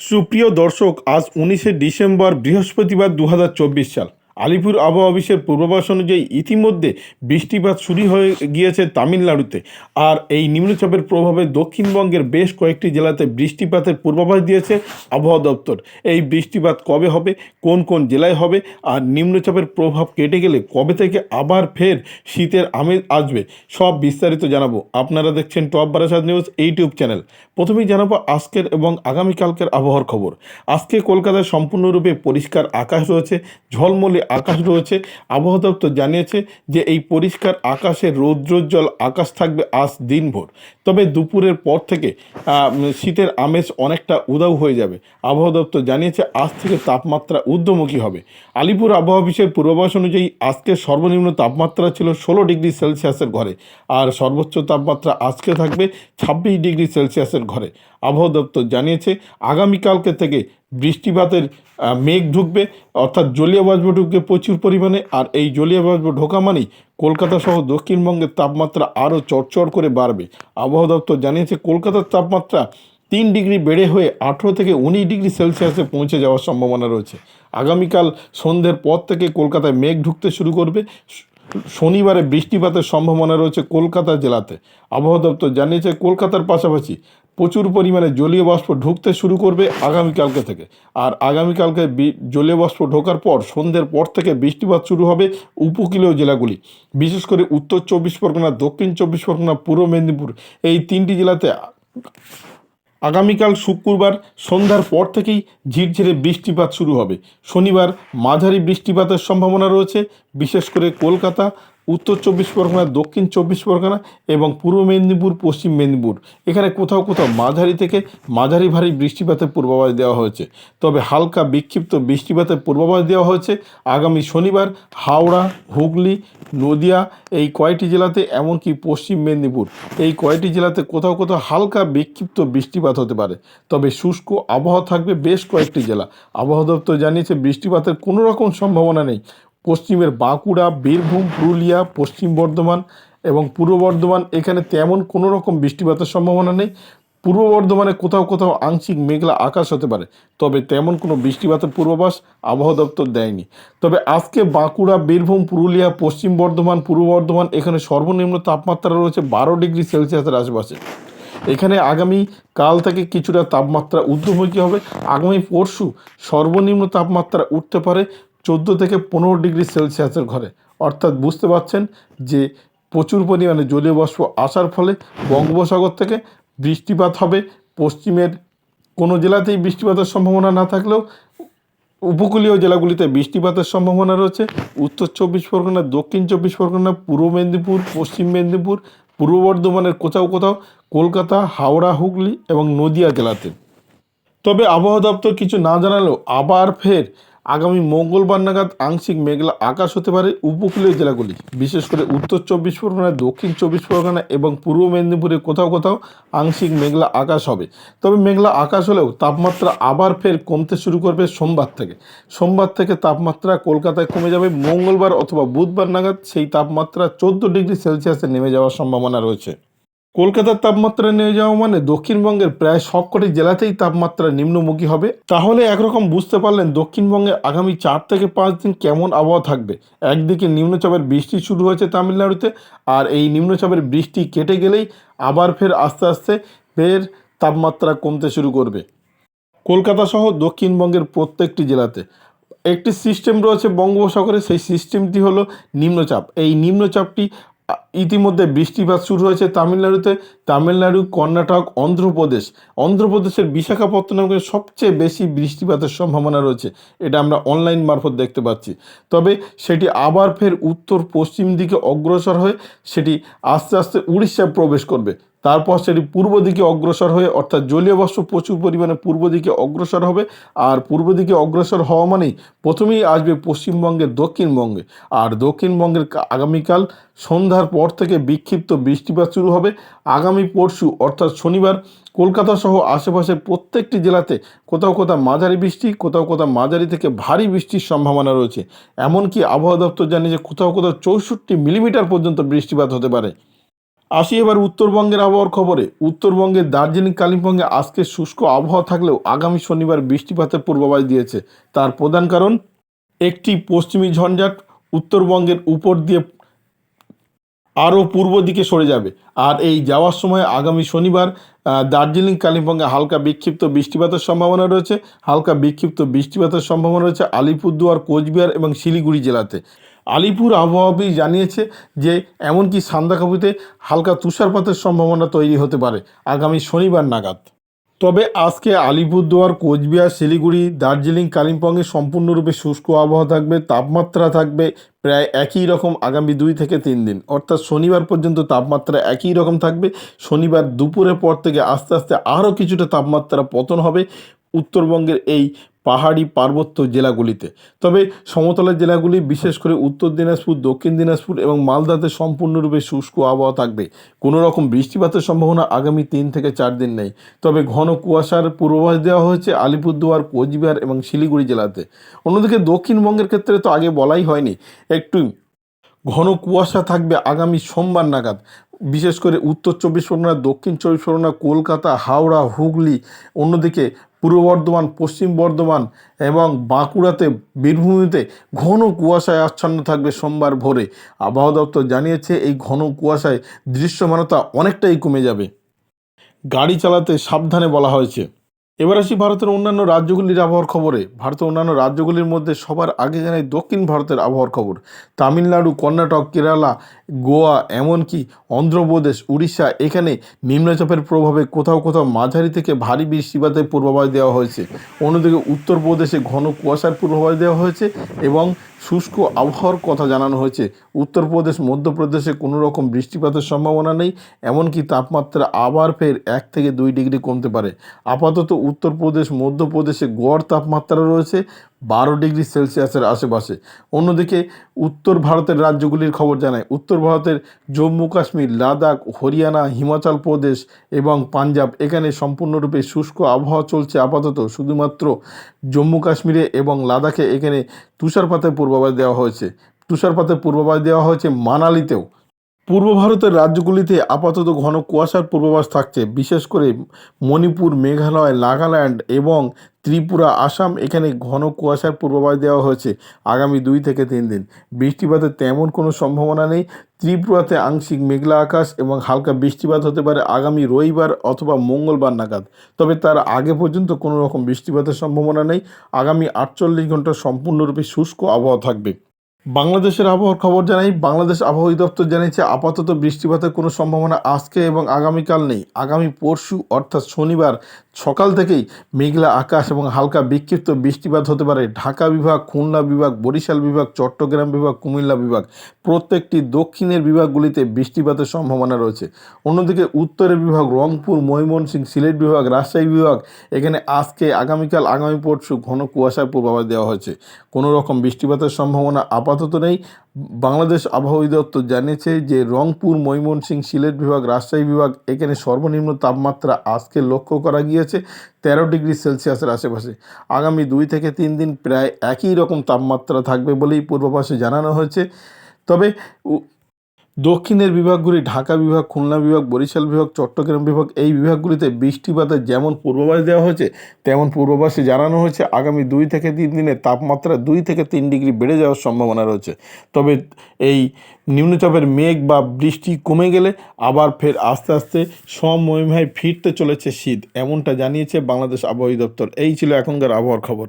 সুপ্রিয় দর্শক আজ উনিশে ডিসেম্বর বৃহস্পতিবার দু হাজার চব্বিশ সাল। আলিপুর আবহাওয়া অফিসের পূর্বাভাস অনুযায়ী ইতিমধ্যে বৃষ্টিপাত শুরু হয়ে গিয়েছে তামিলনাড়ুতে। আর এই নিম্নচাপের প্রভাবে দক্ষিণবঙ্গের বেশ কয়েকটি জেলাতে বৃষ্টিপাতের পূর্বাভাস দিয়েছে আবহাওয়া দপ্তর। এই বৃষ্টিপাত কবে হবে, কোন কোন জেলায় হবে, আর নিম্নচাপের প্রভাব কেটে গেলে কবে থেকে আবার ফের শীতের আমেজ আসবে, সব বিস্তারিত জানাব। আপনারা দেখছেন top Barasat news, YouTube channel. প্রথমেই জানাব আজকের এবং আগামীকালকের আবহাওয়ার খবর। আজকে কলকাতায় সম্পূর্ণরূপে পরিষ্কার আকাশ রয়েছে, ঝলমলে আকাশ রয়েছে আবহাওয়া দপ্তর জানিয়েছে যে এই পরিষ্কার আকাশে রৌদ্রোজ্জ্বল আকাশ থাকবে আজ দিনভর। তবে দুপুরের পর থেকে শীতের আমেজ অনেকটা উদাও হয়ে যাবে। আবহাওয়া দপ্তর জানিয়েছে, আজ থেকে তাপমাত্রা ঊর্ধ্বমুখী হবে। আলিপুর আবহাওয়া অফিসের পূর্বাভাস অনুযায়ী আজকের সর্বনিম্ন তাপমাত্রা ছিল ষোলো ডিগ্রি সেলসিয়াসের ঘরে, আর সর্বোচ্চ তাপমাত্রা আজকে থাকবে ছাব্বিশ ডিগ্রি সেলসিয়াসের ঘরে। আবহাওয়া দপ্তর জানিয়েছে, আগামীকালকে থেকে বৃষ্টিপাতের মেঘ ঢুকবে, অর্থাৎ জলীয় বাষ্প ঢুকবে প্রচুর পরিমাণে, আর এই জলীয় বাষ্প ঢোকা মানেই কলকাতা সহ দক্ষিণবঙ্গের তাপমাত্রা আরও চড়চড় করে বাড়বে। আবহাওয়া দপ্তর জানিয়েছে, কলকাতার তাপমাত্রা তিন ডিগ্রি বেড়ে হয়ে আঠেরো থেকে উনিশ ডিগ্রি সেলসিয়াসে পৌঁছে যাওয়ার সম্ভাবনা রয়েছে। আগামীকাল সন্ধ্যের পর থেকে কলকাতায় মেঘ ঢুকতে শুরু করবে। শনিবারে বৃষ্টিপাতের সম্ভাবনা রয়েছে কলকাতা জেলাতে। আবহাওয়া দপ্তর জানিয়েছে, কলকাতার পাশাপাশি প্রচুর পরিমাণে জলীয় বাষ্প ঢুকতে শুরু করবে আগামীকালকে থেকে। আর আগামীকালকে জলীয় বাষ্প ঢোকার পর সন্ধ্যের পর থেকে বৃষ্টিপাত শুরু হবে উপকূলীয় জেলাগুলি। বিশেষ করে উত্তর চব্বিশ পরগনা, দক্ষিণ চব্বিশ পরগনা, পূর্ব মেদিনীপুর এই তিনটি জেলাতে আগামীকাল শুক্রবার সন্ধ্যার পর থেকেই ঝিরঝিরে বৃষ্টিপাত শুরু হবে। শনিবার মাঝারি বৃষ্টিপাতের সম্ভাবনা রয়েছে, বিশেষ করে কলকাতা উত্তর চব্বিশ পরগনা, দক্ষিণ চব্বিশ পরগনা এবং পূর্ব মেদিনীপুর, পশ্চিম মেদিনীপুর। এখানে কোথাও কোথাও মাঝারি থেকে মাঝারি ভারী বৃষ্টিপাতের পূর্বাভাস দেওয়া হয়েছে। তবে হালকা বিক্ষিপ্ত বৃষ্টিপাতের পূর্বাভাস দেওয়া হয়েছে। আগামী শনিবার হাওড়া, হুগলি, নদিয়া এই কয়টি জেলাতে এমনকি পশ্চিম মেদিনীপুর এই কয়টি জেলাতে কোথাও কোথাও হালকা বিক্ষিপ্ত বৃষ্টিপাত হতে পারে। তবে শুষ্ক আবহাওয়া থাকবে বেশ কয়েকটি জেলা। আবহাওয়া দপ্তর জানিয়েছে বৃষ্টিপাতের কোনো রকম সম্ভাবনা নেই। পশ্চিমের বাঁকুড়া, বীরভূম, পুরুলিয়া, পশ্চিম বর্ধমান এবং পূর্ব বর্ধমান। এখানে তেমন কোনো রকম বৃষ্টিপাতের সম্ভাবনা নেই। পূর্ব বর্ধমানে কোথাও কোথাও আংশিক মেঘলা আকাশ হতে পারে, তবে তেমন কোনো বৃষ্টিপাতের পূর্বাভাস আবহাওয়া দপ্তর দেয়নি। তবে আজকে বাঁকুড়া, বীরভূম, পুরুলিয়া, পশ্চিম বর্ধমান, পূর্ব বর্ধমান, এখানে সর্বনিম্ন তাপমাত্রা রয়েছে বারো ডিগ্রি সেলসিয়াসের আশেপাশে। এখানে আগামী কাল থেকে কিছুটা তাপমাত্রা ঊর্ধ্বমুখী হবে। আগামী পরশু সর্বনিম্ন তাপমাত্রা উঠতে পারে চোদ্দ থেকে পনেরো ডিগ্রি সেলসিয়াসের ঘরে। অর্থাৎ বুঝতে পারছেন যে প্রচুর পরিমাণে জলীয় বাষ্প আসার ফলে বঙ্গোপসাগর থেকে বৃষ্টিপাত হবে। পশ্চিমের কোনো জেলাতেই বৃষ্টিপাতের সম্ভাবনা না থাকলেও উপকূলীয় জেলাগুলিতে বৃষ্টিপাতের সম্ভাবনা রয়েছে। উত্তর চব্বিশ পরগনা, দক্ষিণ চব্বিশ পরগনা, পূর্ব মেদিনীপুর, পশ্চিম মেদিনীপুর, পূর্ব বর্ধমানের কোথাও কোথাও, কলকাতা, হাওড়া, হুগলি এবং নদিয়া জেলাতে। তবে আবহাওয়া দপ্তর কিছু না জানালেও আবার ফের আগামী মঙ্গলবার নাগাদ আংশিক মেঘলা আকাশ হতে পারে উপকূলীয় জেলাগুলি। বিশেষ করে উত্তর চব্বিশ পরগনা দক্ষিণ চব্বিশ পরগনা এবং পূর্ব মেদিনীপুরে কোথাও কোথাও আংশিক মেঘলা আকাশ হবে। তবে মেঘলা আকাশ হলেও তাপমাত্রা আবার ফের কমতে শুরু করবে সোমবার থেকে। সোমবার থেকে তাপমাত্রা কলকাতায় কমে যাবে, মঙ্গলবার অথবা বুধবার নাগাদ সেই তাপমাত্রা চোদ্দ ডিগ্রি সেলসিয়াসে নেমে যাওয়ার সম্ভাবনা রয়েছে। কলকাতার তাপমাত্রা নিয়ে যাওয়া মানে দক্ষিণবঙ্গের প্রায় সবকটি জেলাতেই তাপমাত্রা নিম্নমুখী হবে। তাহলে একরকম বুঝতে পারলেন দক্ষিণবঙ্গে আগামী চার থেকে পাঁচ দিন কেমন আবহাওয়া থাকবে। একদিকে নিম্নচাপের বৃষ্টি শুরু হয়েছে তামিলনাড়ুতে, আর এই নিম্নচাপের বৃষ্টি কেটে গেলেই আবার ফের আস্তে আস্তে ফের তাপমাত্রা কমতে শুরু করবে। কলকাতা সহ দক্ষিণবঙ্গের প্রত্যেকটি জেলাতে একটি সিস্টেম রয়েছে বঙ্গোপসাগরে, সেই সিস্টেমটি হলো নিম্নচাপ। এই নিম্নচাপটি ইতিমধ্যে বৃষ্টিপাত শুরু হয়েছে তামিলনাড়ুতে। তামিলনাড়ু, কর্ণাটক, অন্ধ্রপ্রদেশ। অন্ধ্রপ্রদেশের বিশাখাপত্তনমে সবচেয়ে বেশি বৃষ্টিপাতের সম্ভাবনা রয়েছে। এটা আমরা অনলাইন মারফত দেখতে পাচ্ছি। তবে সেটি আবার ফের উত্তর পশ্চিম দিকে অগ্রসর হয়ে সেটি আস্তে আস্তে উড়িষ্যায় প্রবেশ করবে। তারপর সেটি পূর্ব দিকে অগ্রসর হয়ে, অর্থাৎ জলীয় বাষ্প প্রচুর পরিমাণে পূর্ব দিকে অগ্রসর হবে। আর পূর্ব দিকে অগ্রসর হওয়া মানেই প্রথমেই আসবে পশ্চিমবঙ্গের দক্ষিণবঙ্গে। আর দক্ষিণবঙ্গের আগামীকাল সন্ধ্যার পর থেকে বিক্ষিপ্ত বৃষ্টিপাত শুরু হবে। আগামী পরশু, অর্থাৎ শনিবার, কলকাতা সহ আশেপাশের প্রত্যেকটি জেলাতে কোথাও কোথাও মাঝারি বৃষ্টি, কোথাও কোথাও মাঝারি থেকে ভারী বৃষ্টির সম্ভাবনা রয়েছে। এমনকি আবহাওয়া দপ্তর জানিয়ে যে কোথাও কোথাও চৌষট্টি মিলিমিটার পর্যন্ত বৃষ্টিপাত হতে পারে। আসি এবার উত্তরবঙ্গের আবহাওয়ার খবরে। উত্তরবঙ্গের দার্জিলিং, কালিম্পংয়ে আজকে শুষ্ক আবহাওয়া থাকলেও আগামী শনিবার বৃষ্টিপাতের পূর্বাভাস দিয়েছে। তার প্রধান কারণ, একটি পশ্চিমী ঝঞ্ঝাট উত্তরবঙ্গের উপর দিয়ে আরও পূর্ব দিকে সরে যাবে। আর এই যাওয়ার সময় আগামী শনিবার দার্জিলিং, কালিম্পংয়ে হালকা বিক্ষিপ্ত বৃষ্টিপাতের সম্ভাবনা রয়েছে। হালকা বিক্ষিপ্ত বৃষ্টিপাতের সম্ভাবনা রয়েছে আলিপুরদুয়ার, কোচবিহার এবং শিলিগুড়ি জেলাতে। আলিপুর আবহাওয়াবিদ জানিয়েছে যে, এমনকি সান্দাকফুতে হালকা তুষারপাতের সম্ভাবনা তৈরি হতে পারে আগামী শনিবার নাগাদ। তবে আজকে আলিপুরদুয়ার, কোচবিহার, শিলিগুড়ি, দার্জিলিং, কালিম্পংয়ে সম্পূর্ণরূপে শুষ্ক আবহাওয়া থাকবে, তাপমাত্রা থাকবে প্রায় একই রকম আগামী দুই থেকে তিন দিন। অর্থাৎ শনিবার পর্যন্ত তাপমাত্রা একই রকম থাকবে। শনিবার দুপুরের পর থেকে আস্তে আস্তে আরও কিছুটা তাপমাত্রা পতন হবে। উত্তরবঙ্গের এই পাহাড়ি পার্বত্য জেলাগুলিতে। তবে সমতলের জেলাগুলি, বিশেষ করে উত্তর দিনাজপুর, দক্ষিণ দিনাজপুর এবং মালদাতে সম্পূর্ণরূপে শুষ্ক আবহাওয়া থাকবে। কোনো রকম বৃষ্টিপাতের সম্ভাবনা আগামী তিন থেকে চার দিন নেই। তবে ঘন কুয়াশার পূর্বাভাস দেওয়া হয়েছে আলিপুরদুয়ার, কোচবিহার এবং শিলিগুড়ি জেলাতে। অন্যদিকে দক্ষিণবঙ্গের ক্ষেত্রে তো আগে বলাই হয়নি, একটু ঘন কুয়াশা থাকবে আগামী সোমবার নাগাদ। বিশেষ করে উত্তর চব্বিশ পরগনা, দক্ষিণ চব্বিশ পরগনা, কলকাতা, হাওড়া, হুগলি, অন্যদিকে পূর্ব বর্ধমান, পশ্চিম বর্ধমান এবং বাঁকুড়াতে, বীরভূমিতে ঘন কুয়াশায় আচ্ছন্ন থাকবে সোমবার ভোরে। আবহাওয়া দপ্তর জানিয়েছে, এই ঘন কুয়াশায় দৃশ্যমানতা অনেকটাই কমে যাবে। গাড়ি চালাতে সাবধানে বলা হয়েছে। এবার আসি ভারতের অন্যান্য রাজ্যগুলির আবহাওয়ার খবরে। ভারতের অন্যান্য রাজ্যগুলির মধ্যে সবার আগে জানাই দক্ষিণ ভারতের আবহাওয়ার খবর। তামিলনাড়ু, কর্ণাটক, কেরালা, গোয়া, এমনকি অন্ধ্রপ্রদেশ, উড়িষ্যা, এখানে নিম্নচাপের প্রভাবে কোথাও কোথাও মাঝারি থেকে ভারী বৃষ্টিপাতের পূর্বাভাস দেওয়া হয়েছে। অন্যদিকে উত্তরপ্রদেশে ঘন কুয়াশার পূর্বাভাস দেওয়া হয়েছে এবং শুষ্ক আবহাওয়ার কথা জানানো হয়েছে। উত্তরপ্রদেশ, মধ্যপ্রদেশে কোনো রকম বৃষ্টিপাতের সম্ভাবনা নেই, এমনকি তাপমাত্রা আবার ফের এক থেকে দুই ডিগ্রি কমতে পারে। আপাতত উত্তরপ্রদেশ, মধ্যপ্রদেশে গড় তাপমাত্রা রয়েছে বারো ডিগ্রি সেলসিয়াসের আশেপাশে। অন্যদিকে উত্তর ভারতের রাজ্যগুলির খবর জানায় উত্তর ভারতের জম্মু কাশ্মীর, লাদাখ, হরিয়ানা, হিমাচল প্রদেশ এবং পাঞ্জাব এখানে সম্পূর্ণরূপে শুষ্ক আবহাওয়া চলছে আপাতত। শুধুমাত্র জম্মু কাশ্মীরে এবং লাদাখে এখানে তুষারপাতের পূর্বাভাস দেওয়া হয়েছে। তুষারপাতের পূর্বাভাস দেওয়া হয়েছে মানালিতেও। পূর্ব ভারতের রাজ্যগুলিতে আপাতত ঘন কুয়াশার পূর্বাভাস থাকছে। বিশেষ করে মণিপুর, মেঘালয়, নাগাল্যান্ড এবং ত্রিপুরা, আসাম এখানে ঘন কুয়াশার পূর্বাভাস দেওয়া হয়েছে আগামী দুই থেকে তিন দিন। বৃষ্টিপাতের তেমন কোনো সম্ভাবনা নেই। ত্রিপুরাতে আংশিক মেঘলা আকাশ এবং হালকা বৃষ্টিপাত হতে পারে আগামী রবিবার অথবা মঙ্গলবার নাগাদ। তবে তার আগে পর্যন্ত কোনো রকম বৃষ্টিপাতের সম্ভাবনা নেই। আগামী আটচল্লিশ ঘণ্টা সম্পূর্ণরূপে শুষ্ক আবহাওয়া থাকবে। বাংলাদেশের আবহাওয়ার খবর জানাই, বাংলাদেশ আবহাওয়া দপ্তর জানিয়েছে, আপাতত বৃষ্টিপাতের কোনো সম্ভাবনা আজকে এবং আগামীকাল নেই। আগামী পরশু, অর্থাৎ শনিবার সকাল থেকেই মেঘলা আকাশ এবং হালকা বিক্ষিপ্ত বৃষ্টিপাত হতে পারে। ঢাকা বিভাগ, খুলনা বিভাগ, বরিশাল বিভাগ, চট্টগ্রাম বিভাগ, কুমিল্লা বিভাগ প্রত্যেকটি দক্ষিণের বিভাগগুলিতে বৃষ্টিপাতের সম্ভাবনা রয়েছে। অন্যদিকে উত্তরের বিভাগ, রংপুর, ময়মনসিংহ, সিলেট বিভাগ, রাজশাহী বিভাগ, এখানে আজকে, আগামীকাল, আগামী পরশু ঘন কুয়াশার পূর্বাভাস দেওয়া হয়েছে। কোনো রকম বৃষ্টিপাতের সম্ভাবনা আপাতত নেই। বাংলাদেশ আবহাওয়া দপ্তর জানিয়েছে যে, রংপুর, ময়মনসিংহ, সিলেট বিভাগ, রাজশাহী বিভাগ এখানে সর্বনিম্ন তাপমাত্রা আজকে লক্ষ্য করা গিয়েছে, তেরো ডিগ্রি সেলসিয়াসের আশেপাশে। আগামী দুই থেকে তিন দিন প্রায় একই রকম তাপমাত্রা থাকবে বলেই পূর্বাভাসে জানানো হয়েছে। তবে দক্ষিণের বিভাগগুলি, ঢাকা বিভাগ, খুলনা বিভাগ, বরিশাল বিভাগ, চট্টগ্রাম বিভাগ, এই বিভাগগুলিতে বৃষ্টিপাতের যেমন পূর্বাভাস দেওয়া হয়েছে, তেমন পূর্বাভাসে জানানো হয়েছে। আগামী দুই থেকে তিন দিনে তাপমাত্রা দুই থেকে তিন ডিগ্রি বেড়ে যাওয়ার সম্ভাবনা রয়েছে। তবে এই নিম্নচাপের মেঘ বা বৃষ্টি কমে গেলে আবার ফের আস্তে আস্তে সমমহিমায় ফিরতে চলেছে শীত, এমনটা জানিয়েছে বাংলাদেশ আবহাওয়া দপ্তর এই ছিল এখনকার আবহাওয়ার খবর।